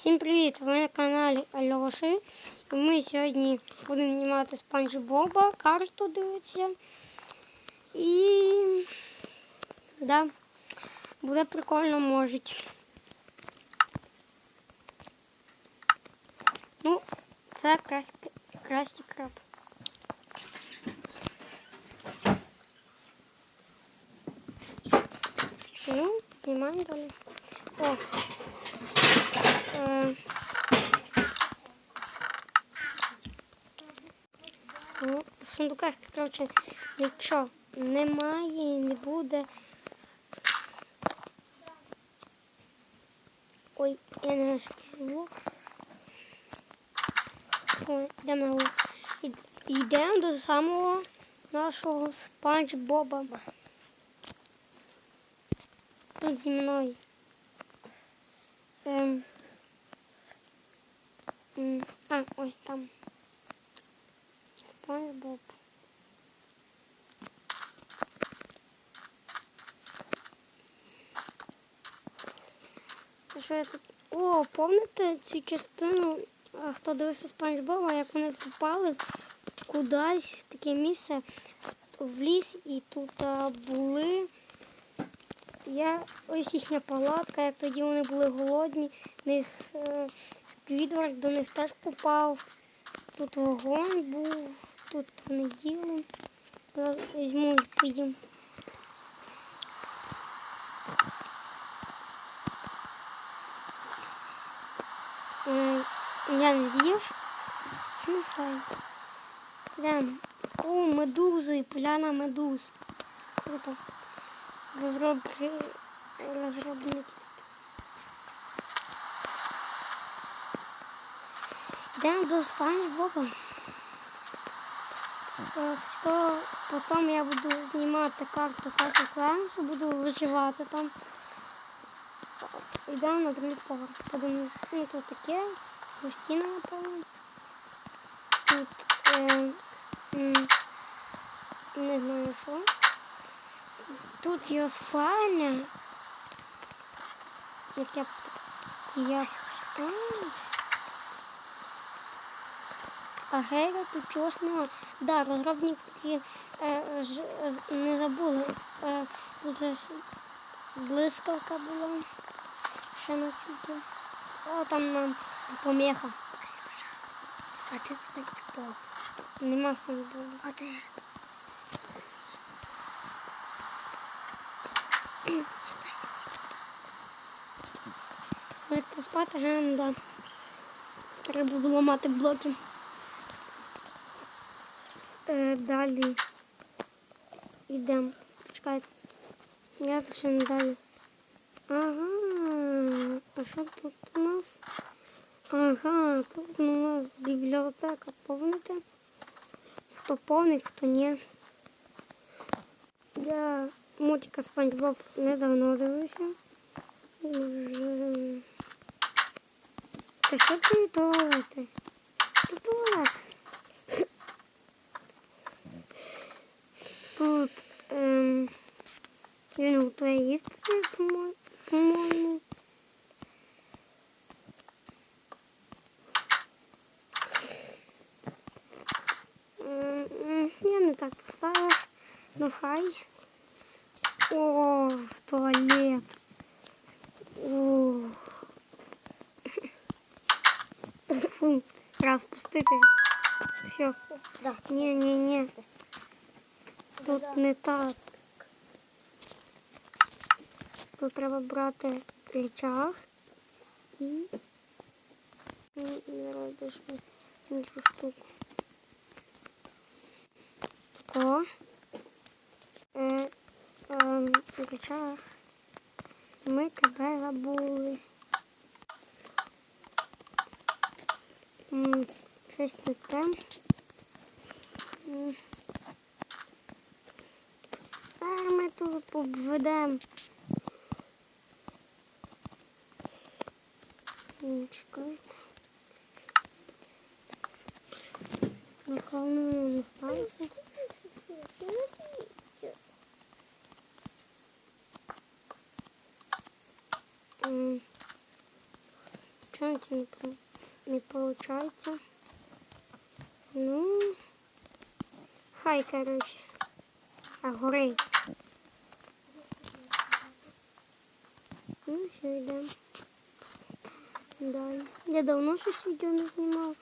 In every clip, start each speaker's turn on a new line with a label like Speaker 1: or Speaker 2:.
Speaker 1: Всім привіт! Ви на каналі Альоши. І ми сьогодні будемо знімати Спанч Боба, карту дивитися. І да, буде прикольно можуть. Ну, це красті, красті краб. Ну, знімаємо далі. О, Е, Ну, В сундуках, коротше, нічого немає не буде. Ой, я не знайшла. Ой, йдемо. Йдемо до самого нашого спанч Боба. Тут зі мною. Ем. А, ось там. Спанч Боб. Що я тут? О, пам'ятаєте цю частину, хто дивився Спанч Боба, як вони попали кудись таке місце в ліс і тут були. Я ось їхня палатка, як тоді вони були голодні, них е, Сквідвард до них теж попав. Тут вогонь був, тут вони їли. Я візьму і поїм. Я не з'їв. Ну хай. Йдемо. О, медузи, поляна медуз. Круто. Розробки, розробник. Йдемо до спальні Боба. Е, Хто потім я буду знімати карту карту класу, буду виживати там. Йдемо на другий поверх. Подивимось. Ну, тут таке, гостіна, напевно. Тут е, не знаю що. Тут його спальня. Як я, я а, а Гейра тут чогось нема. Да, розробники е, ж, не забули. Е, тут же блискавка була. Ще на тільки. О, там нам помеха.
Speaker 2: А це спанчбоб.
Speaker 1: Нема спанчбоба.
Speaker 2: А де?
Speaker 1: Як поспати, ну да. Треба було мати блоки. Е, далі. Йдемо. Почекайте. Я ще не далі. Ага. А що тут у нас? Ага, тут у нас бібліотека. Помните? Хто повний, хто ні. Я мультика Спанч Боб недавно дивився. Уже... Та що ти туалети? Тут туалет. Тут ем, він готує їсти, по-мо- по-моєму. Ем, м, Я не так поставив. Ну хай. О, туалет. О. Фу, раз пустити. Все.
Speaker 2: Да.
Speaker 1: Ні, ні, ні. Тут не так. Тут треба брати речах і зараз десь іншу штуку. Тако. Е, ем, речах. Ми тебе забули. Щось не те. М. Тепер ми тут обведемо. Чекайте. Напевно, не станеться. М. Чому це не, по- не виходить? Ну, хай, коротше. А. Ну, все, йдемо. Далі. Я давно щось відео не знімав.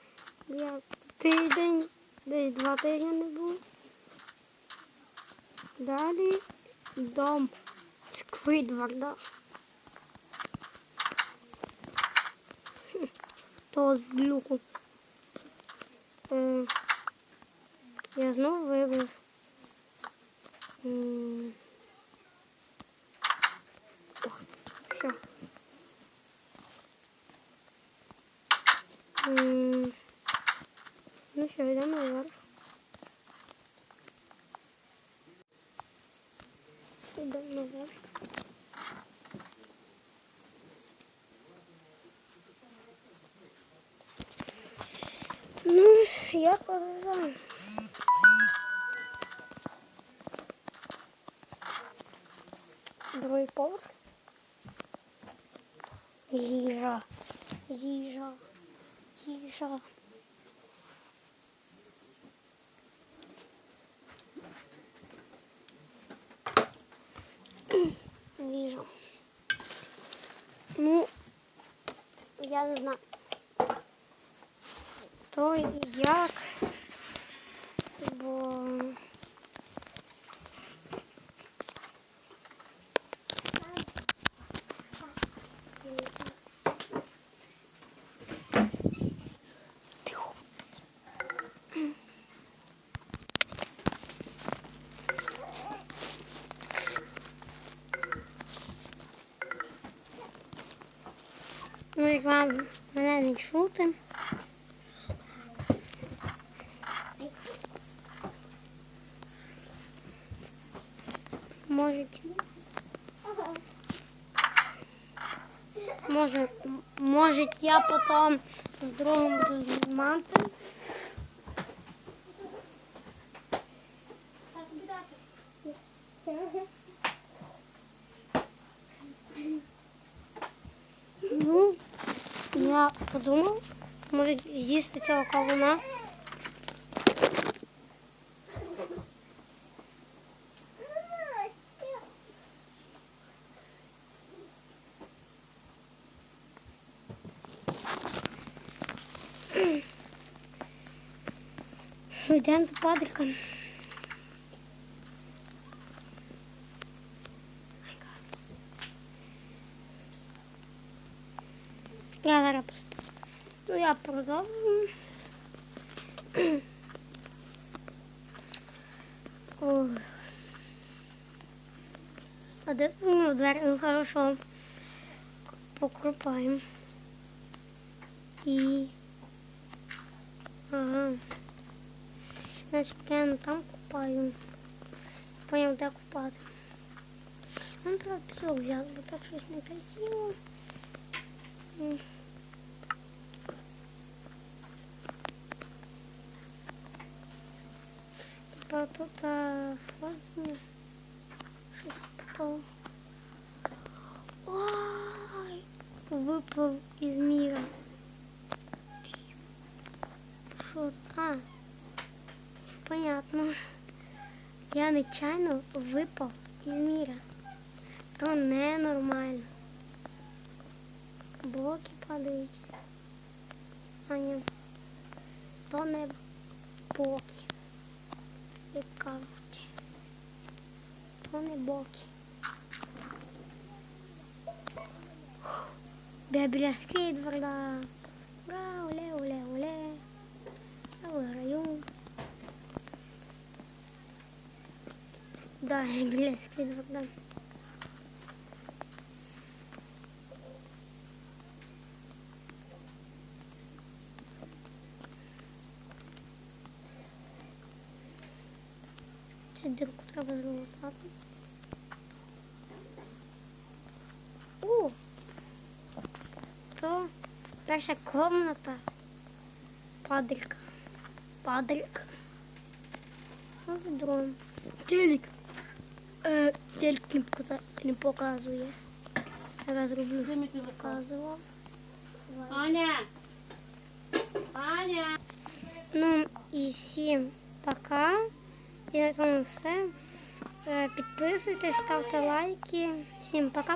Speaker 1: Я тиждень, десь два тижні не був. Далі дом Сквідварда. То глюку. люку. Я знов вибив. Все. Ну що, йдемо наверх. Йдемо наверх. Ну, я повезла. Другий поверх. Їжа. Їжа. Їжа. Їжа. Ну, я не знаю. То і як. Бо. Ну, як вам мене не чути. Можете. Може, може я потім з другом буду знімати. Ну, я подумав, може з'їсти цього кавуна. Йдемо до Патрика. Я зараз поставлю. Ну, я продовжую. А де ну, двері? Ну, хорошо. Покрупаємо. І... Значить, я не там купаю. Поняв, де купати. Нам треба пісок взяти, бо так щось некрасиво. М. Типа тут а, формі щось попало. Ой, випав із міра. Що? А, понятно. Я нечайно випав із міра. То ненормально. Блоки падають. А ні. То не боки. Як кажуть. То не боки. Я біля скейдворда. Да, я біля скейдворда. Цю дірку треба залишати. О! То перша комната. Падалька. Падалька. Ну, в дрон. Телек. Е, телек не, показа- не показує. Зараз роблю, що показував.
Speaker 3: Аня! Аня!
Speaker 1: Ну і всім пока. І на цьому все. Е, Підписуйтесь, ставте лайки. Всім пока.